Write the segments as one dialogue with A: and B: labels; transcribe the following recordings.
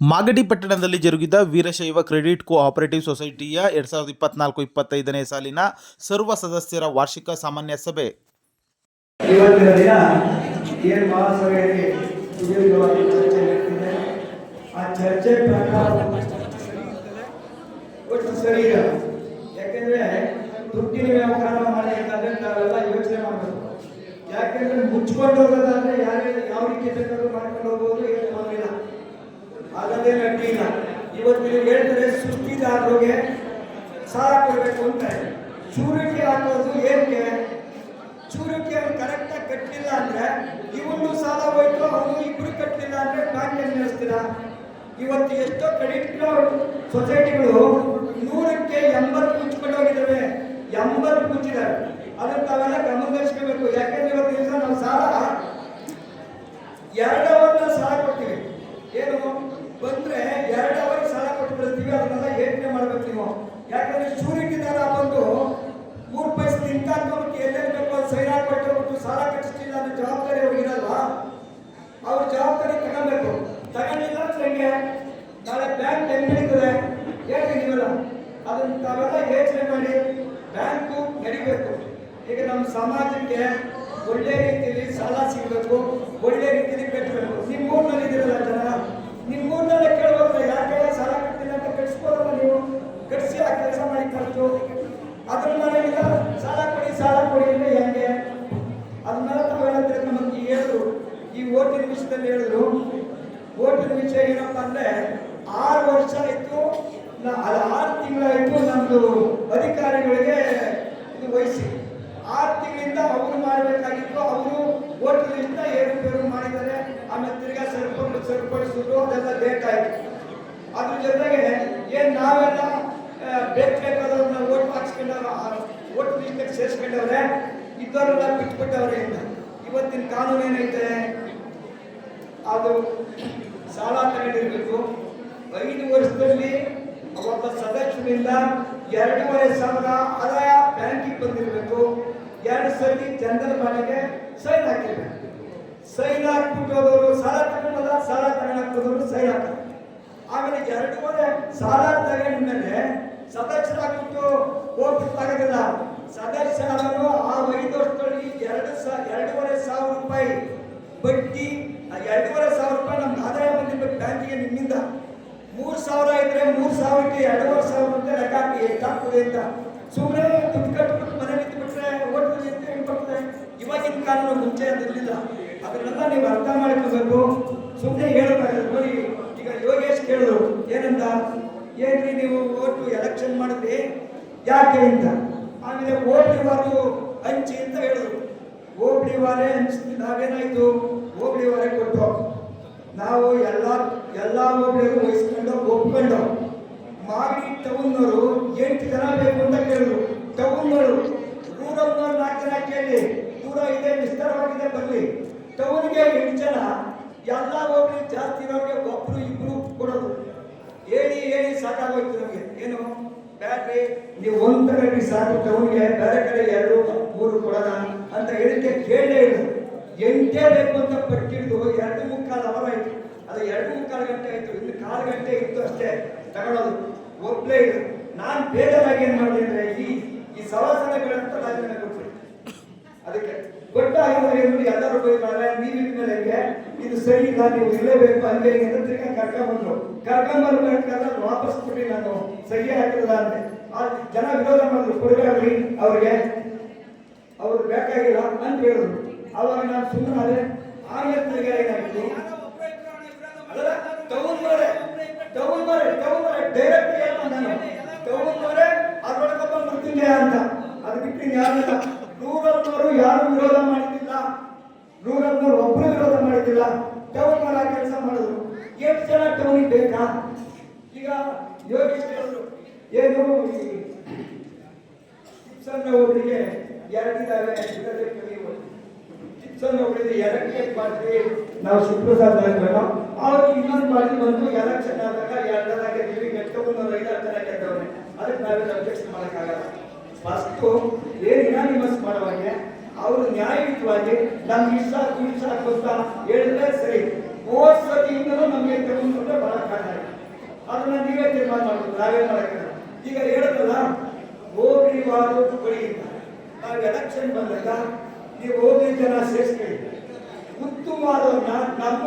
A: ಮಾಗಡಿ ಪಟ್ಟಣದಲ್ಲಿ ಜರುಗಿದ Veerashaiva credit cooperative ಸೊಸೈಟಿಯ ಎರಡ್ ಸಾವಿರದ ಇಪ್ಪತ್ನಾಲ್ಕು ಇಪ್ಪತ್ತೈದನೇ ಸಾಲಿನ ಸರ್ವ ಸದಸ್ಯರ ವಾರ್ಷಿಕ ಸಾಮಾನ್ಯ ಸಭೆ.
B: ಯಾಕೆಂದ್ರೆ ಮುಚ್ಚಿಕೊಂಡು ಹೋಗೋದಾದ್ರೆ ಯಾರೇ ಯಾವ ರೀತಿ ಮಾಡ್ಕೊಂಡು ಹೋಗ್ಬೋದು ಏನು ಮಾಡೋದಿಲ್ಲ ಹಾಗದೇ ಅಡ್ಡಿ ಇಲ್ಲ ಇವತ್ತು ನೀವು ಹೇಳ್ತಾರೆ ಸೃಷ್ಟಿದಾರರಿಗೆ ಸಾಲ ಕೊಡಬೇಕು ಅಂತ ಶೂರಿಟಿ ಹಾಕೋದು ಏನಕ್ಕೆ ಚೂರಿಕೆ ಅವ್ನು ಕರೆಕ್ಟಾಗಿ ಕಟ್ಟಲಿಲ್ಲ ಅಂದ್ರೆ ಇವನು ಸಾಲ ಹೋಯ್ತು ಅವನು ಗುರಿ ಕಟ್ಟಲಿಲ್ಲ ಅಂದ್ರೆ ಬ್ಯಾಂಕ್ ಏನ್ ನಡೆಸ್ತೀರಾ? ಇವತ್ತು ಎಷ್ಟೋ ಕ್ರೆಡಿಟ್ ಸೊಸೈಟಿಗಳು ನೂರಕ್ಕೆ ಎಂಬತ್ತು ಮುಚ್ಚಿಕೊಂಡು ಹೋಗಿದ್ದಾವೆ ಎಂಬತ್ತು ಮುಚ್ಚಿದ್ದಾರೆ. ಅದನ್ನು ತಾವೆಲ್ಲ ಗಮನದರ್ಸ್ಕೋಬೇಕು ಯಾಕೆಂದ್ರೆ ಇವತ್ತು ದಿವಸ ನಾವು ಸಾಲ, ಎರಡವನ್ನ ಸಾಲ ಕೊಡ್ತೀವಿ. ಏನು? ಬಂದ್ರೆ ಯಾಕಂದ್ರೆ ಶೂರಿಟಿ ಬಂದು ಮೂರು ಪೈಸೆ ನಿಂತ್ಕೊಂಡ್ಬಿಟ್ಟು ಎಲ್ಲೆಲ್ಲಿ ಬೇಕು ಅದು ಸೈನ್ ಹಾಕ್ಬಿಟ್ಟು ಸಾಲ ಕಟ್ಟಿಸ್ತಿಲ್ಲ ಅನ್ನೋ ಜವಾಬ್ದಾರಿ ಅವ್ರಿಗೆ ಇರಲ್ಲ ಅವ್ರ ಜವಾಬ್ದಾರಿ ತಗೊಬೇಕು ತಗೊಂಡಿಲ್ಲ ಅಂದ್ರೆ ಹೆಂಗೆ? ನಾಳೆ ಬ್ಯಾಂಕ್ ಹೆಂಗ್ ನಡೀತದೆ ಹೇಳಿ ನೀವಲ್ಲ. ಅದನ್ನ ತಾವೆಲ್ಲ ಯೋಚನೆ ಮಾಡಿ ಬ್ಯಾಂಕು ನಡಿಬೇಕು. ಈಗ ನಮ್ಮ ಸಮಾಜಕ್ಕೆ ಒಳ್ಳೆ ರೀತಿಯಲ್ಲಿ ಸಾಲ ಸಿಗಬೇಕು, ಒಳ್ಳೆ ರೀತಿಯಲ್ಲಿ ಕಟ್ಟಬೇಕು ನಿಮ್ಮ ಊರಿನಲ್ಲಿ ಇದ್ದೀರಲ್ಲ ಜನ? ನಿಮ್ಮ ಊರಿನಲ್ಲೇ ಕೇಳ್ಬೋದಲ್ಲ ಯಾಕೆ ಸಾಲ ಕಟ್ಟಿಲ್ಲ ಅಂತ ಕಟ್ಸ್ಬೋದಲ್ಲ ನೀವು? ಕಟ್ಸಿ ಆ ಕೆಲಸ ಮಾಡಿ ಖರ್ಚು ಅದ್ರ ಮನೆಯಿಂದ ಸಾಲ ಕೊಡಿ ಸಾಲ ಕೊಡಿ ಅಂದ್ರೆ ಹೆಂಗೆ? ಅದನ್ನೆಲ್ಲ ತಾವೆಲ್ಲ ನಮಗೆ ಹೇಳಿದ್ರು. ಈ ಓಟಿನ ವಿಷಯದಲ್ಲಿ ಹೇಳಿದ್ರು. ಓಟಿನ ವಿಷಯ ಏನಪ್ಪ ಅಂದ್ರೆ ಆರು ವರ್ಷ ಆಯ್ತು ಆರು ತಿಂಗಳಾಯ್ತು ನಮ್ದು ಅಧಿಕಾರಿಗಳಿಗೆ ಇದು ವಹಿಸಿ. ಆರು ತಿಂಗಳಿಂದ ಅವರು ಮಾಡಬೇಕಾಗಿತ್ತು, ಅವರು ಓಟಿನ ಲಿಸ್ಟ್ ಏರುಪೇರು ಮಾಡಿದ್ದಾರೆ, ಆಮೇಲೆ ತಿರ್ಗಾ ಸರಿಪಡಿಸು ಸರಿಪಡಿಸಿದ್ರು, ಅದೆಲ್ಲ ಲೇಟ್ ಆಯ್ತು ಅದ್ರ ಜೊತೆಗೆ ಏನ್ ನಾವೆಲ್ಲ ಬೇಕು ಬೇಕಾದವ್ರನ್ನ ಓಟ್ ಹಾಕ್ಸ್ಕೊಂಡವ್ರ ಓಟ್ ಲಿಸ್ಟಿಗೆ ಸೇರಿಸ್ಕೊಂಡವ್ರೆ ಇದ್ದವರೆಲ್ಲ ಬಿಟ್ಬಿಟ್ಟವ್ರೆ ಅಂತ. ಇವತ್ತಿನ ಕಾನೂನು ಏನೈತೆ? ಅದು ಸಾಲ ತಗೊಂಡಿರ್ಬೇಕು ಐದು ವರ್ಷದಲ್ಲಿ ಒಬ್ಬ ಸದಸ್ಯನಿಂದ ಎರಡೂವರೆ ಸಾವಿರ ಆದಾಯ ಬ್ಯಾಂಕಿಗೆ ಬಂದಿರಬೇಕು. ಎರಡು ಸರಿ ಜನರ ಮನೆಗೆ ಸೈನ್ ಹಾಕಿರ್ಬೇಕು. ಸೈನ್ ಹಾಕ್ಬಿಟ್ಟು ಹೋದವರು ಸಾಲ ತಗೊಂಡಲ್ಲ, ಸಾಲ ತಗೊಂಡಾಕ್ತದವರು ಸೈನ್ ಹಾಕಬೇಕು ಆಮೇಲೆ ಎರಡೂವರೆ ಸಾಲ ಸದಸ್ಯರಾಗ್ಬಿಟ್ಟು ಹೋಗ್ಬೇಕಾಗೋದಿಲ್ಲ ಸದಸ್ಯರನ್ನು ಆ ಐದು ವರ್ಷದಲ್ಲಿ ಎರಡು ಸಾ, ಎರಡೂವರೆ ಸಾವಿರ ರೂಪಾಯಿ ಬಡ್ಡಿ ಎರಡೂವರೆ ಸಾವಿರ ರೂಪಾಯಿ ನಮ್ಗೆ ಆದಾಯ ಬಂದಿರ್ಬೇಕು ಬ್ಯಾಂಕಿಗೆ ನಿಮ್ಮಿಂದ. ಮೂರು ಸಾವಿರ ಇದ್ರೆ ಮೂರು ಸಾವಿರಕ್ಕೆ ಎರಡೂವರೆ ಸಾವಿರ ಅಂತ ಲೆಕ್ಕ ಹಾಕಿ ಎಷ್ಟಾಗ್ತದೆ ಅಂತ. ಸುಮ್ಮನೆ ದುಡ್ಡು ಕಟ್ಬಿಟ್ಟು ಮನೆ ನಿಂತ್ಬಿಟ್ರೆ ಓಟ್ನಲ್ಲಿ ಅಂತ ಹೆಂಗೆ ಬರ್ತದೆ ಇವಾಗಿನ ಕಾನೂನು ಮುಂಚೆ ಅದಿರಲಿಲ್ಲ ಅದನ್ನೆಲ್ಲ ನೀವು ಅರ್ಥ ಮಾಡ್ಕೋಬೇಕು. ಸುಮ್ಮನೆ ಹೇಳೋದಾಗಲ್ಲ ನೋಡಿ, ಈಗ ಯೋಗೇಶ್ ಕೇಳಿದ್ರು, ಏನಂತ? ಏನ್ರಿ ನೀವು ಓಟು ಎಲೆಕ್ಷನ್ ಮಾಡಿದ್ರಿ ಯಾಕೆ ಅಂತ? ಆಮೇಲೆ ಹೋಬಳಿ ವಾರು ಹಂಚಿ ಅಂತ ಹೇಳಿದ್ರು. ಹೋಬಳಿ ವಾರೇ ಹಂಚಿ ನಾವೇನಾಯ್ತು? ಹೋಬಳಿ ವಾರೇ ಕೊಟ್ಟು. ನಾವು ಎಲ್ಲ ಎಲ್ಲ ಹೋಬಳಿಗೂ ವಹಿಸ್ಕೊಂಡು, ಒಪ್ಕೊಂಡು. ಮಾಗಡಿ ಟೌನ್ನವರು ಎಂಟು ಜನ ಬೇಕು ಅಂತ ಕೇಳಿದ್ರು. ಟೌನ್ನವರು ರೂರಲ್ನವ್ರು ನಾಲ್ಕು ಜನ ಕೇಳಿ ದೂರ ಇದೆ ವಿಸ್ತಾರವಾಗಿದೆ ಬರಲಿ. ಟೌನ್ಗೆ ಎಂಟು ಜನ ಎಲ್ಲ ಹೋಬಳಿ ಸಾಕಾಗೋಯ್ತು ನಮಗೆ. ಏನು? ಬ್ಯಾಟ್ರಿ, ನೀವು ಒಂದು ತಗೊಂಡ್ರಿ ಸಾಕು ಟೌನ್ಗೆ ಬೇರೆ ಕಡೆ ಎರಡು, ಮೂರು ಕೊಡೋಣ ಅಂತ ಹೇಳಿಕೆ ಕೇಳಲೇ ಇಲ್ಲ. ಎಂಟೇ ಬೇಕು ಅಂತ ಪಟ್ಟಿಡ್ದು ಎರಡು ಮುಕ್ಕಾಲು ಅವರ್ ಆಯ್ತು. ಅದು ಎರಡು ಮುಕ್ಕಾಲು ಗಂಟೆ ಆಯ್ತು. ಇನ್ನು ಕಾಲು ಗಂಟೆ ಇತ್ತು ಅಷ್ಟೇ ತಗೊಳ್ಳೋದು. ಒಬ್ಲೇ ಇಲ್ಲ. ನಾನು ಬೇಜಾರಾಗಿ ಏನು ಮಾಡಿದೆ ಅಂದರೆ ಈ ಈ ಸವಾಸನಗಳಂತ ರಾಜೀನಾಮೆ ಕೊಟ್ಬಿಡಿ ಅದಕ್ಕೆ ಗೊತ್ತಾಗಿದ್ರೆ ನೋಡಿ ಎಲ್ಲರೂ ಬೈತಾರೆ ನೀವು ಇದ್ಮೇಲೆ ಹೆಂಗೆ? ಇದು ಸರಿ ಇಲ್ಲ, ನೀವು ಇರಲೇಬೇಕು ಅಂದ್ರೆ ಅಂತ ತಿರ್ಗಾ ಕರ್ಕೊಂಡ್ಬಂದ್ರು. ಕರ್ಕೊಂಡ್ಬರ್ಬೇಕಾದ್ರೆ ವಾಪಸ್ ಕೊಡಿ ನಾನು ಸಹಿ ಹಾಕಿಲ್ಲ ಅಂದೆ. ಆ ಜನ ವಿರೋಧ ಮಾಡಿದ್ರು ಕೊಡಬೇಡ್ರಿ ಅವ್ರಿಗೆ. ಅವ್ರು ಬೇಕಾಗಿಲ್ಲ ಅಂತ ಹೇಳಿದ್ರು. ಅವಾಗ ನಾನು ಸುಮ್ಮನೆ ತಿರ್ಗಾ ಏನಾಯ್ತು? ಅದಲ್ಲ ಟೌನ್ ಡೈರೆಕ್ಟ್ ನಾನು. ಟೌನ್ ಮಾರೆ ಮೃತ್ಯುಂಜಯ ಅಂತ. ಅದಕ್ಕೆ ಯಾರಿಲ್ಲ ನೂರಲ್ನವರು ಯಾರು ವಿರೋಧ ಮಾಡಿದ್ದಿಲ್ಲ. ನೂರಲ್ನವರು ಒಬ್ಬರು ವಿರೋಧ ಮಾಡಿದ್ದಿಲ್ಲ. ಟೌನ್ ಮಾರ ಕೆಲಸ ಮಾಡಿದ್ರು. ಎಷ್ಟು ಜನ ಟೌನಿಗೆ ಬೇಕಾ? ಈಗ ಯೋಗೇಶ್ ಏನು ಈ ಚಿಪ್ಸನ್ನ ಒಬ್ಬರಿಗೆ ಎರಡಿದ್ದಾರೆ ಚಿಪ್ಸನ್ನ ಒಬ್ಬರಿಗೆ ಎರಡಕ್ಕೆ ಪಾರ್ಟಿ ನಾವು ಶಿವಪ್ರಸಾದ್ ಹಾಕೋಣ ಇನ್ನೊಂದು ಪಾರ್ಟಿ ಬಂದು ಎಲೆಕ್ಷನ್ ಆದಾಗ ಎರಡರ ಗೆದ್ವಿ ಗೆಟ್ಟವನ್ನು ಐದಾರು ಜನ ಗೆದ್ದವ್ರೆ. ಅದಕ್ಕೆ ನಾವೇನು ಅಬ್ಜೆಕ್ಷನ್ ಮಾಡೋಕ್ಕಾಗಲ್ಲ. ಫಸ್ಟು ಏನು ಇನಾನಿಮಸ್ ಮಾಡುವಾಗೆ ಅವರು ನ್ಯಾಯಯುತವಾಗಿ ನಮ್ಗೆ ಇಷ್ಟ ಇಷ್ಟ ಅಂತ ಹೇಳಿದ್ರೆ ಸರಿ. ಮೂವತ್ತು ಸತಿಯಿಂದಲೂ ನಮಗೆ ತಗೊಂಡ್ರೆ ಬರೋಕ್ಕಾಗಲ್ಲ ನಾವೇ ಮಾಡಕ್ಕಿಲ್ಲ ಈಗ ಹೇಳಿದ್ರಲ್ಲ, ಹೋಗ್ಲಿ ವಾರು ಕೊಡಿಯಿಂದ ನಾವು ಎಲೆಕ್ಷನ್ ಬಂದಾಗ ನೀವು ಹೋಗ್ಲಿ ಜನ ಸೇರಿಸ್ಕೊಳ್ಳಿ. ಉತ್ತಮವಾದವನ್ನ ನಮ್ಮ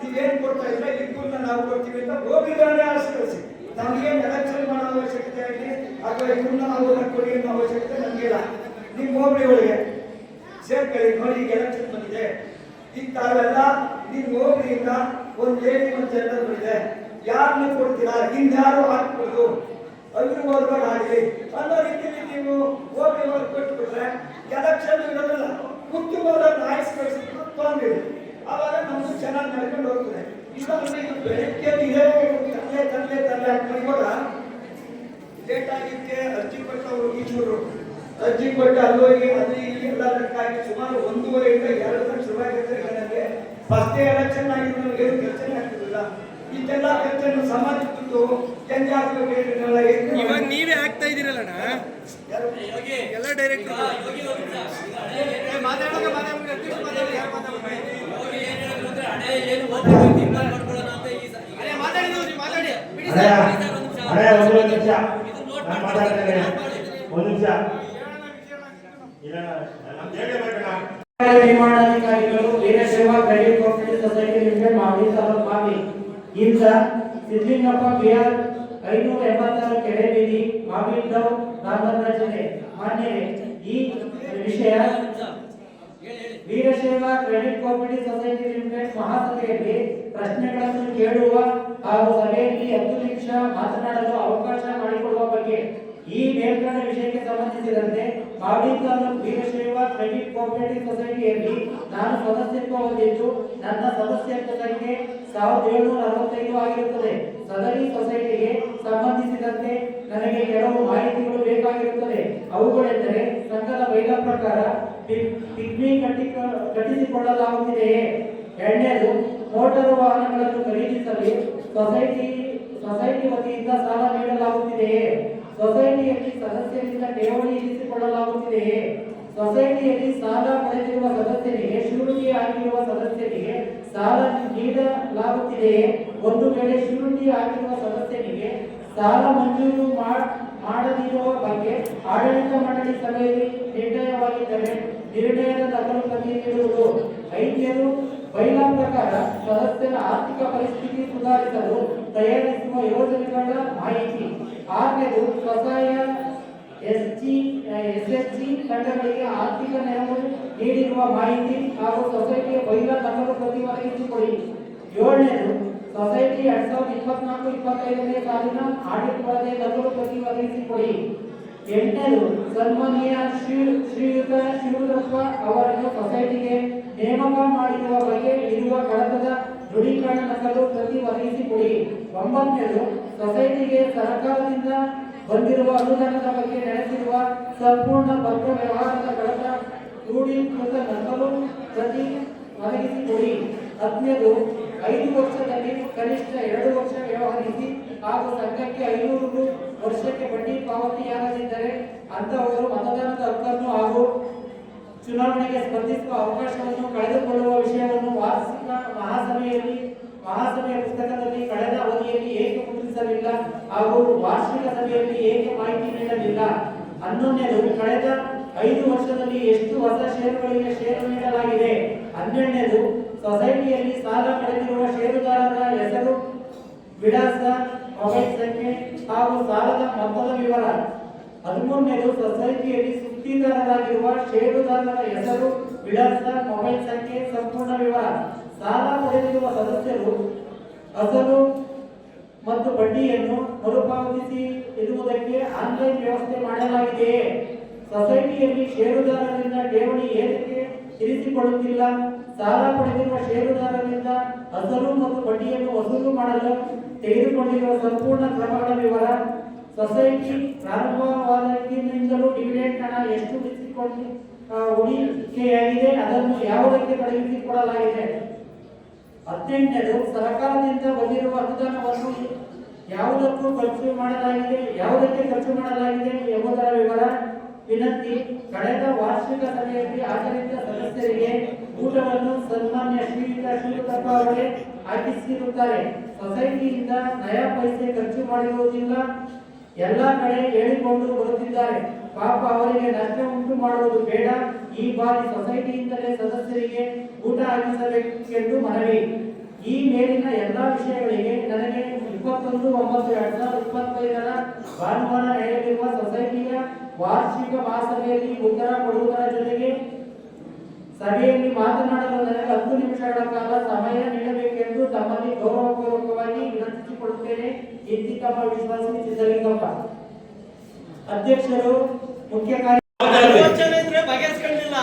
B: ನೀವೇನು ಕೊಡ್ತಾ ಇದ್ರೆ ಇಬ್ಬರನ್ನ ನಾವು ಕೊಡ್ತೀವಿ ಅಂತ ಹೋಗ್ಲಿಗಳನ್ನೇ ಆರಿಸಿ ಕಳಿಸಿ ನಮಗೇನು ಎಲೆಕ್ಷನ್ ಮಾಡೋ ಅವಶ್ಯಕತೆ ಆಗಲಿ ಅಥವಾ ಇನ್ನು ನಾವು ಕೊಡಿ ಅನ್ನೋ ಅವಶ್ಯಕತೆ ನಮಗಿಲ್ಲ ನಿಮ್ಮ ಹೋಗ್ಲಿ ಒಳಗೆ ಸೇರ್ಕೊಳ್ಳಿ, ನೋಡಿ ಈಗ ಎಲೆಕ್ಷನ್ ಬಂದಿದೆ. ಈಗ ತಾವೆಲ್ಲ ನೀವು ಹೋಬಳಿಯಿಂದ ಒಂದು ಲೇಡಿ ಒಂದು ಜನರಲ್ ಬಂದಿದೆ ಯಾರನ್ನ ಕೊಡ್ತೀರಾ? ಇನ್ಯಾರು ಹಾಕ್ಬೋದು? ಅವಿರ್ವಾದವಾಗ ಆಗಲಿ ಅನ್ನೋ ಕೊಟ್ಟು ಅಲ್ಲೋಗಿ ಅಲ್ಲಿ ಇಲ್ಲಿ ಎಲ್ಲ ಲೆಕ್ಕಾಗಿ ಸುಮಾರು ಒಂದೂವರೆಯಿಂದ ಎರಡು ಲಕ್ಷ ರೂಪಾಯಿ ಖರ್ಚು ನನಗೆ ಫಸ್ಟ್ ಎಲೆಕ್ಷನ್ ಆಗಿದ್ದು ನನಗೆ ಏನು ಖರ್ಚನೇ ಆಗ್ತಿರಲಿಲ್ಲ ಇದೆಲ್ಲ ಖರ್ಚನ್ನು ಸಮಾಜದ್ದು ಹೆಂಗೆ ಹಾಕ್ಬೇಕು
C: ಇವಾಗ ನೀವೇ ಆಗ್ತಾ ಇದೀರಲ್ಲ ಎಲ್ಲ ಡೈರೆಕ್ಟ್
D: ಅಣ್ಣಯ್ಯ, ಒಂದು ನಿಮಿಷ ನಾನು ಮಾತಾಡ್ತೇನೆ ಒಂದು ನಿಮಿಷ ಇಲ್ಲ ನಮ್ದು ಹೇಳಬೇಕಣ್ಣ
E: ನಿರ್ಮಾಣಾಧಿಕಾರಿಗಳು Veerashaiva credit cooperative society limited ಮಾಡಿ ಮಾವಿ ಇಂದ ಸಿದ್ಲಿಂಗಪ್ಪ ಬಿಆರ್ ಐನೂರ ಎಂಬತ್ತಾರು ಕೆರೆ ಬೀದಿ ಮಾವಿಂದವ್ ನಾಗರ ಜಿಲ್ಲೆ ಮಾನ್ಯರೇ, ಈ ವಿಷಯ Veerashaiva credit cooperative society limited ಮಹಾಸಭೆಯಲ್ಲಿ ಪ್ರಶ್ನೆಗಳನ್ನು ಕೇಳುವ ಹಾಗೂ ಸಭೆಯಲ್ಲಿ ಹತ್ತು ನಿಮಿಷ ಮಾತನಾಡಲು ಅವಕಾಶ ಮಾಡಿಕೊಡುವ ಬಗ್ಗೆ ಈ ಮೇಲ್ಕಂಡ ವಿಷಯಕ್ಕೆ ಸಂಬಂಧಿಸಿದಂತೆ ತಾಲೂಕು ವೀರಶೈವ ಕ್ರೆಡಿಟ್ ಕೋಆಪರೇಟಿವ್ ಸೊಸೈಟಿಯಲ್ಲಿ ನಾನು ಸದಸ್ಯತ್ವ ಹೊಂದಿದ್ದು, ನನ್ನ ಸದಸ್ಯತ್ವ ಸಂಖ್ಯೆ ಸಾವಿರದ ಏಳುನೂರ ಅರವತ್ತೈದು ಆಗಿರುತ್ತದೆ. ಸದರಿ ಸೊಸೈಟಿಗೆ ಸಂಬಂಧಿಸಿದಂತೆ ನನಗೆ ಕೆಲವು ಮಾಹಿತಿಗಳು ಬೇಕಾಗಿರುತ್ತದೆ. ಅವುಗಳೆಂದರೆ, ಸಂಘದ ಬೈಲ ಪ್ರಕಾರ ಪಿಗ್ಮಿ ಕಟ್ಟಿ, ಕಟ್ಟಿಸಿಕೊಳ್ಳಲಾಗುತ್ತಿದೆಯೇ? ಎರಡನೇದು, ಮೋಟಾರು ವಾಹನಗಳನ್ನು ಖರೀದಿಸಲು ಸೊಸೈಟಿ ಸೊಸೈಟಿ ವತಿಯಿಂದ ಸಾಲ ನೀಡಲಾಗುತ್ತಿದೆಯೇ? ಸೊಸೈಟಿಯಲ್ಲಿ ಸದಸ್ಯರಿಂದ ಠೇವಣಿ ಇರಿಸಿಕೊಳ್ಳಲಾಗುತ್ತಿದೆಯೇ? ಸೊಸೈಟಿಯಲ್ಲಿ ಸಾಲ ಪಡೆದಿರುವ ಸದಸ್ಯರಿಗೆ ಶೂರಿಟಿ ಆಗಿರುವ ಸದಸ್ಯರಿಗೆ ಸಾಲ ನೀಡಲಾಗುತ್ತಿದೆಯೇ? ಒಂದು ವೇಳೆ ಶೂರಿಟಿ ಆಗಿರುವ ಸದಸ್ಯರಿಗೆ ಸಾಲ ಮಂಜೂರು ಮಾಡದಿರುವ ಬಗ್ಗೆ ಆಡಳಿತ ಮಂಡಳಿ ಸಭೆಯಲ್ಲಿ ನಿರ್ಣಯವಾಗಿದ್ದರೆ ನಿರ್ಣಯದ ನಕಲು ಪ್ರತಿ ನೀಡುವುದು ಬೈಲಾ ಪ್ರಕಾರ ಸದಸ್ಯನ ಆರ್ಥಿಕ ಪರಿಸ್ಥಿತಿ ಸುಧಾರಿಸಲು ತಯಾರಿಸುವ ಯೋಜನೆಗಳ ಮಾಹಿತಿ. ಆರನೇದು ಸ್ವಸಹಾಯ ಎಸ್ಜಿ ಎಸ್ಎಸ್ಜಿ ತಂಡಗಳಿಗೆ ಆರ್ಥಿಕ ನೆರವು ನೀಡಿರುವ ಮಾಹಿತಿ ಹಾಗೂ ಸೊಸೈಟಿಯ ಬೈಲಾ ತಂಡದ ಪ್ರತಿ ಒದಗಿಸಿಕೊಡಿ ಏಳನೇದು, ಸೊಸೈಟಿ ಎರಡ್ ಸಾವಿರದ ಇಪ್ಪತ್ನಾಲ್ಕು, ಇಪ್ಪತ್ತೈದನೇ ಸಾಲಿನ ಆಡಿಟ್ ವರದಿ ತಂಡದ ಪ್ರತಿ ಒದಗಿಸಿಕೊಡಿ ಎಂಟನೇದು, ಸನ್ಮಾನ್ಯ ಶ್ರೀ, ಶ್ರೀಯುತ ಶಿವರಪ್ಪ ಅವರನ್ನು ಸೊಸೈಟಿಗೆ ನೇಮಕ ಮಾಡಿರುವ ಬಗ್ಗೆ ಇರುವ ಕಡತದ ದೃಢೀಕರಣ ನಕಲು ಪ್ರತಿ ಒದಗಿಸಿಕೊಡಿ ಒಂಬತ್ತೇಳು ಸೊಸೈಟಿಗೆ ಸರ್ಕಾರದಿಂದ ಬಂದಿರುವ ಅನುದಾನದ ಬಗ್ಗೆ ನಡೆಸಿರುವ ಸಂಪೂರ್ಣ ಪತ್ರ ವ್ಯವಹಾರದ ಕಡತ ಕ್ರೂಢೀಕೃತ ನಕಲು ಪ್ರತಿ ಒದಗಿಸಿಕೊಡಿ ಹದಿನೈದು, ಐದು ವರ್ಷದಲ್ಲಿ ಕನಿಷ್ಠ ಎರಡು ವರ್ಷ ವ್ಯವಹರಿಸಿ ಹಾಗೂ ಸಂಘಕ್ಕೆ ಐನೂರು ವರ್ಷಕ್ಕೆ ಬಡ್ಡಿ ಪಾವತಿಯಾಗದಿದ್ದರೆ ಅಂತಹವರು ಮತದಾನದ ಹಕ್ಕನ್ನು ಹಾಗೂ ಚುನಾವಣೆಗೆ ಸ್ಪರ್ಧಿಸುವ ಅವಕಾಶವನ್ನು ಕಳೆದುಕೊಳ್ಳುವ ವಿಷಯವನ್ನು ವಾರ್ಷಿಕ ಮಹಾಸಭೆಯಲ್ಲಿ ಮಹಾಸಭೆಯ ಪುಸ್ತಕದಲ್ಲಿ ಕಳೆದ ಅವಧಿಯಲ್ಲಿ ಏಕೆ ಮುದ್ರಿಸಲಿಲ್ಲ ಹಾಗೂ ವಾರ್ಷಿಕ ಸಭೆಯಲ್ಲಿ ಏಕೆ ಮಾಹಿತಿ ನೀಡಲಿಲ್ಲ? ಹನ್ನೊಂದನೇದು ಕಳೆದ ಐದು ವರ್ಷದಲ್ಲಿ ಎಷ್ಟು ಹೊಸ ಷೇರುಗಳಿಗೆ ಷೇರು ನೀಡಲಾಗಿದೆ? ಹನ್ನೆರಡನೇದು, ಸೊಸೈಟಿಯಲ್ಲಿ ಸಾಲ ಪಡೆದಿರುವ ಷೇರುದಾರರ ಹೆಸರು, ವಿಳಾಸ, ಮೊಬೈಲ್ ಸಂಖ್ಯೆ ಹಾಗೂ ಸಾಲದ ಮೊತ್ತದ ವಿವರ. ಹದಿಮೂರನೇದು, ಸೊಸೈಟಿಯಲ್ಲಿ ಸುತ್ತಿದಾರರಾಗಿರುವ ಷೇರುದಾರರ ಹೆಸರು, ವಿಳಾಸ, ಮೊಬೈಲ್ ಸಂಖ್ಯೆ ಸಂಪೂರ್ಣ ವಿವರ. ಸಾಲ ಪಡೆದಿರುವ ಸದಸ್ಯರು ಅಸಲು ಮತ್ತು ಬಡ್ಡಿಯನ್ನು ಮರುಪಾವತಿಸಿ ಇರುವುದಕ್ಕೆ ಆನ್ಲೈನ್ ವ್ಯವಸ್ಥೆ ಮಾಡಲಾಗಿದೆಯೇ ಸೊಸೈಟಿಯಲ್ಲಿ ಷೇರುದಾರರಿಂದ ಠೇವಣಿ ಏನಕ್ಕೆ ಇರಿಸಿಕೊಳ್ಳುತ್ತಿಲ್ಲ. ಸಾಲ ಪಡೆದಿರುವ ಷೇರುದಾರರಿಂದ ಅಸಲು ಮತ್ತು ಬಡ್ಡಿಯನ್ನು ವಸೂಲು ಮಾಡಲು ತೆಗೆದುಕೊಂಡಿರುವ ಸಂಪೂರ್ಣ ಕ್ರಮಗಳ ವಿವರ ಸೊಸೈಟಿ ಪ್ರಾರಂಭವಾದಾಗಿನಿಂದಲೂ ಡಿವಿಡೆಂಟ್ ಹಣ ಎಷ್ಟು ಉಳಿಸಿಕೊಂಡು ಉಳಿಕೆಯಾಗಿದೆ, ಅದನ್ನು ಯಾವುದಕ್ಕೆ ತೊಡಗಿಸಿಕೊಡಲಾಗಿದೆ ಹದಿನೆಂಟನೇದು ಸರ್ಕಾರದಿಂದ ಬಂದಿರುವ ಅನುದಾನವನ್ನು ಯಾವುದಕ್ಕೂ ಖರ್ಚು ಮಾಡಲಾಗಿದೆ, ಯಾವುದಕ್ಕೆ ಖರ್ಚು ಮಾಡಲಾಗಿದೆ ಎಂಬುದರ ವಿವರ ವಿನಂತಿ. ಕಳೆದ ವಾರ್ಷಿಕ ಸಭೆಯಲ್ಲಿ ಹಾಜರಿದ್ದ ಸದಸ್ಯರಿಗೆ ಊಟವನ್ನು ಸನ್ಮಾನ್ಯ ಶ್ರೀಯುತ ಶಿವತಪ್ಪ ಅವರೇ ಹಾಕಿಸಿರುತ್ತಾರೆ. ಸೊಸೈಟಿಯಿಂದ ನಯಾ ಪೈಸೆ ಖರ್ಚು ಮಾಡಿರುವುದಿಲ್ಲ. ಎಲ್ಲ ಕಡೆ ಹೇಳಿಕೊಂಡು ಬರುತ್ತಿದ್ದಾರೆ. ಪಾಪ ಅವರಿಗೆ ನಷ್ಟ ಉಂಟು ಮಾಡುವುದು ಬೇಡ. ಈ ಬಾರಿ ಸೊಸೈಟಿಯಿಂದಲೇ ಸದಸ್ಯರಿಗೆ ಊಟ ಹಾಕಿಸಬೇಕೆಂದು ಮನವಿ. ಈ ಮೇಲಿನ ಎಲ್ಲ ವಿಷಯಗಳಿಗೆ ನನಗೆ ಇಪ್ಪತ್ತೊಂದು, ಒಂಬತ್ತು, ಎರಡ್ ಸಾವಿರದ ಇಪ್ಪತ್ತೈದರ ಭಾನುವಾರ ನಡೆಯಲಿರುವ ಸೊಸೈಟಿಯ ವಾರ್ಷಿಕ ಮಹಾಸಭೆಯಲ್ಲಿ ಉತ್ತರ ಕೊಡುವುದರ ಜೊತೆಗೆ ಸಭೆಯಲ್ಲಿ ಮಾತನಾಡಲು ನನಗೆ ಹತ್ತು ನಿಮಿಷಗಳ ಕಾಲ ಸಮಯ ನೀಡಬೇಕೆಂದು ತಮ್ಮಲ್ಲಿ ಗೌರವಪೂರ್ವಕವಾಗಿ ತಮ್ಮ ವಿಶ್ವಾಸಿ ಸಿದ್ದಲಿಂಗಪ್ಪ ಅಧ್ಯಕ್ಷರು ಮುಖ್ಯ ಕಾರ್ಯ
C: ಜನ ಇದ್ರೆ ಬಗೆಹರಿಸ್ಕೊಂಡಿಲ್ಲ